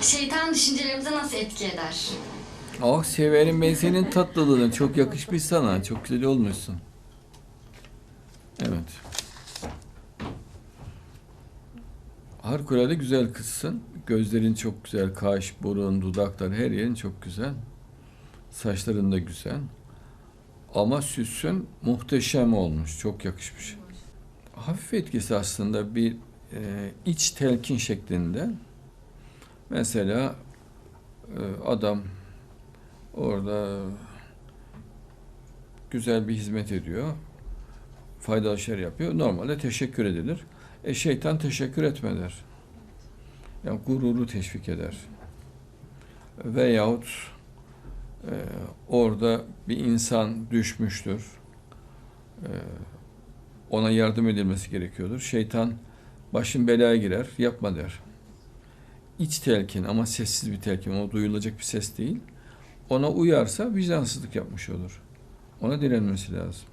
Şeytan düşüncelerimize nasıl etki eder? Ah severim ben senin tatlılığını. Çok yakışmış sana. Çok güzel olmuşsun. Evet. Harikulade güzel kızsın. Gözlerin çok güzel. Kaş, burun, dudaklar her yerin çok güzel. Saçların da güzel. Ama süsün muhteşem olmuş. Çok yakışmış. Hafif etkisi aslında bir e, iç telkin şeklinde. Mesela e, adam orada güzel bir hizmet ediyor. Faydalı şeyler yapıyor. Normalde teşekkür edilir. E şeytan teşekkür etme der. Yani gururu teşvik eder. Veyahut e, orada bir insan düşmüştür. E, ona yardım edilmesi gerekiyordur. Şeytan başın belaya girer, yapma der. İç telkin ama sessiz bir telkin, o duyulacak bir ses değil. Ona uyarsa vicdansızlık yapmış olur. Ona direnmesi lazım.